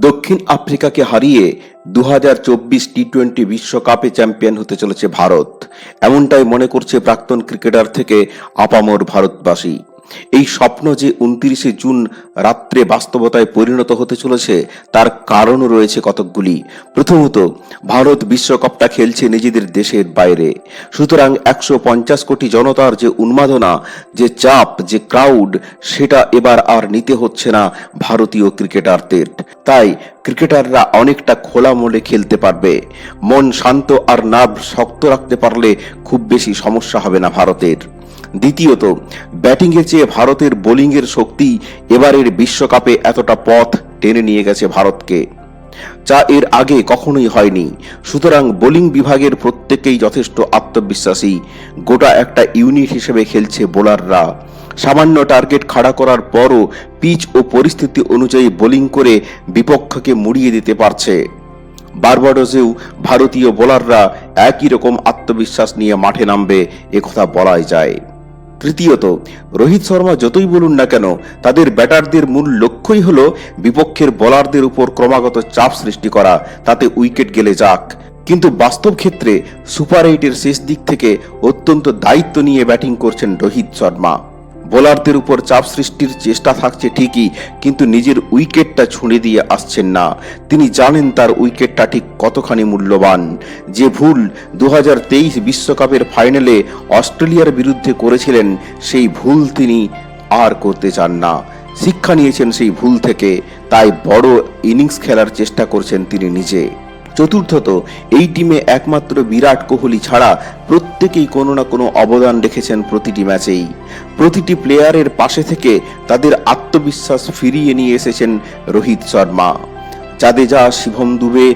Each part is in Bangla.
দক্ষিণ আফ্রিকাকে হারিয়ে দু টি টোয়েন্টি বিশ্বকাপে চ্যাম্পিয়ন হতে চলেছে ভারত। এমনটাই মনে করছে প্রাক্তন ক্রিকেটার থেকে আপামর ভারতবাসী। এই স্বপ্ন যে উনত্রিশে জুন রাত্রে বাস্তবতায় পরিণত হতে চলেছে, তার কারণ রয়েছে কতকগুলি। প্রথমত, ভারত বিশ্বকাপটা খেলছে নিজেদের দেশের বাইরে। সুতরাং একশো পঞ্চাশ কোটি জনতার যে উন্মাদনা, যে চাপ, যে ক্রাউড, সেটা এবার আর নিতে হচ্ছে না ভারতীয় ক্রিকেটারদের। তাই ক্রিকেটাররা অনেকটা খোলা মনে খেলতে পারবে। মন শান্ত আর নার্ভ শক্ত রাখতে পারলে খুব বেশি সমস্যা হবে না ভারতের। দ্বিতীয়ত, ব্যাটিংয়ের চেয়ে ভারতের বোলিংয়ের শক্তি এবারের বিশ্বকাপে এতটা পথ টেনে নিয়ে গেছে ভারতকে, যা এর আগে কখনোই হয়নি। সুতরাং বোলিং বিভাগের প্রত্যেকেই যথেষ্ট আত্মবিশ্বাসী। গোটা একটা ইউনিট হিসেবে খেলছে বোলাররা। সামান্য টার্গেট খাড়া করার পরও পিচ ও পরিস্থিতি অনুযায়ী বোলিং করে বিপক্ষকে মুড়িয়ে দিতে পারছে। বারবাডোসেও ভারতীয় বোলাররা একই রকম আত্মবিশ্বাস নিয়ে মাঠে নামবে একথা বলাই যায়। তৃতীয়ত রোহিত শর্মা যতই বলুন না কেন, তাদের ব্যাটারদের মূল লক্ষ্যই হল বিপক্ষের বলারদের উপর ক্রমাগত চাপ সৃষ্টি করা, তাতে উইকেট গেলে যাক। কিন্তু বাস্তব ক্ষেত্রে সুপার এইটের শেষ দিক থেকে অত্যন্ত দায়িত্ব নিয়ে ব্যাটিং করছেন রোহিত শর্মা। বোলারদের উপর চাপ সৃষ্টির চেষ্টা থাকছে ঠিকই, কিন্তু নিজের উইকেটটা ছুঁড়ে দিয়ে আসছেন না। তিনি জানেন তার উইকেটটা ঠিক কতখানি মূল্যবান। যে ভুল দু বিশ্বকাপের ফাইনালে অস্ট্রেলিয়ার বিরুদ্ধে করেছিলেন, সেই ভুল তিনি আর করতে চান না। শিক্ষা নিয়েছেন সেই ভুল থেকে, তাই বড় ইনিংস খেলার চেষ্টা করছেন তিনি নিজে। চতুর্থত, এই টিমে একমাত্র বিরাট কোহলি ছাড়া প্রত্যেকেই কোনো না কোনো অবদান রেখেছেন প্রতিটি ম্যাচেই। প্রতিটি প্লেয়ারের পাশে থেকে তাদের আত্মবিশ্বাস ফিরিয়ে নিয়ে এসেছেন রোহিত শর্মা। জাদেজা, শিভম দুবে,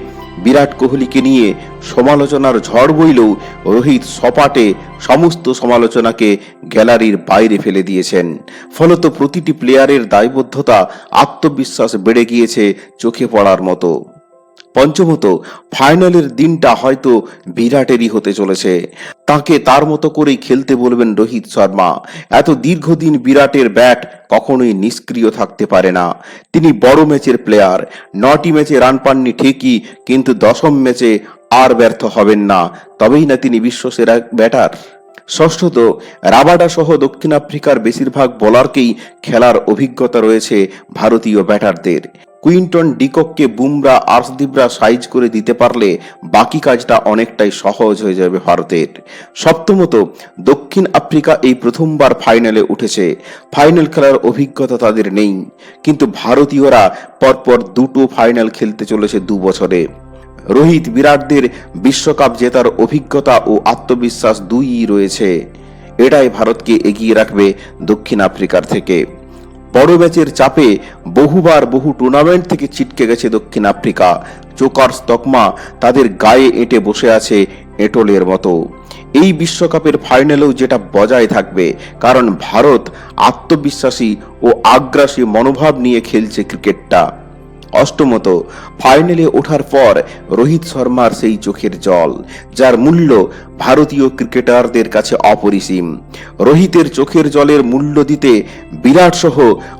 বিরাট কোহলিকে নিয়ে সমালোচনার ঝড় বইলেও রোহিত সপাটে সমস্ত সমালোচনাকে গ্যালারির বাইরে ফেলে দিয়েছেন। ফলত প্রতিটি প্লেয়ারের দায়বদ্ধতা, আত্মবিশ্বাস বেড়ে গিয়েছে চোখে পড়ার মতো। পঞ্চমত, ফাইনালের দিনটা হয়তো বিরাটেরই হতে চলেছে। তাকে তার মতো করেই খেলতে বলবেন রোহিত শর্মা। এত দীর্ঘদিন বিরাটের ব্যাট কখনোই নিষ্ক্রিয় থাকতে পারে না। তিনি বড় ম্যাচের প্লেয়ার। নটি ম্যাচে রান পাননি ঠিকই, কিন্তু দশম ম্যাচে আর ব্যর্থ হবেন না। তবেই না তিনি বিশ্বসেরা ব্যাটার। ষষ্ঠত, রাবাডা সহ দক্ষিণ আফ্রিকার বেশিরভাগ বোলারকেই খেলার অভিজ্ঞতা রয়েছে ভারতীয় ব্যাটারদের। কুইন্টন ডিকককে বুমরা আর্শদীপরা সাইজ করে দিতে পারলে বাকি কাজটা অনেকটাই সহজ হয়ে যাবে ভারতের। সপ্তমত, দক্ষিণ আফ্রিকা এই প্রথমবার ফাইনালে উঠেছে। ফাইনাল খেলার অভিজ্ঞতা তাদের নেই, কিন্তু ভারতীয়রা পরপর দুটো ফাইনাল খেলতে চলেছে দু বছরে। রোহিত বিরাটদের বিশ্বকাপ জেতার অভিজ্ঞতা ও আত্মবিশ্বাস দুইই রয়েছে। এটাই ভারতকে এগিয়ে রাখবে দক্ষিণ আফ্রিকার থেকে। বড় ব্যাচের চাপে বহুবার বহু টুর্নামেন্ট থেকে ছিটকে গেছে দক্ষিণ আফ্রিকা। চোকার তকমা তাদের গায়ে এঁটে বসে আছে এটলের মতো। এই বিশ্বকাপের ফাইনালেও যেটা বজায় থাকবে, কারণ ভারত আত্মবিশ্বাসী ও আগ্রাসী মনোভাব নিয়ে খেলছে ক্রিকেটটা। অষ্টমত ফাইনালে ওঠার পর রোহিত শর্মার সেই চোখের জল, যার মূল্য ভারতীয় ক্রিকেটারদের কাছে অপরিসীম। রোহিতের চোখের জলের মূল্য দিতে বিরাট সহ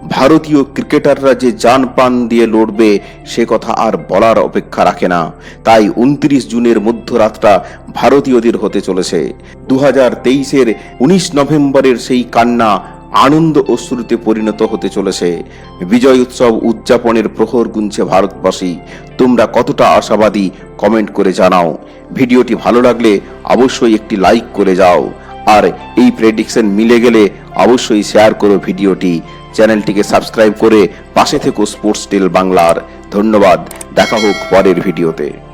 ভারতীয় ক্রিকেটাররা যে যান পান দিয়ে লড়বে, সে কথা আর বলার অপেক্ষা রাখে না। তাই উনত্রিশ জুনের মধ্যরাতটা ভারতীয়দের হতে চলেছে। দু হাজার তেইশের উনিশ নভেম্বরের সেই কান্না আনন্দ অশ্রুতে পরিণত হতে চলেছে। বিজয় উৎসব উদযাপনের প্রহর গুনছে ভারতবাসী। তোমরা কতটা আশাবাদী? কমেন্ট করে জানাও। ভিডিওটি ভালো লাগলে অবশ্যই একটি লাইক করে যাও। আর এই প্রেডিকশন মিলে গেলে অবশ্যই শেয়ার করো ভিডিওটি। চ্যানেলটিকে সাবস্ক্রাইব করে পাশে থেকো স্পোর্টস টেল বাংলার। ধন্যবাদ। দেখা হোক পরের ভিডিওতে।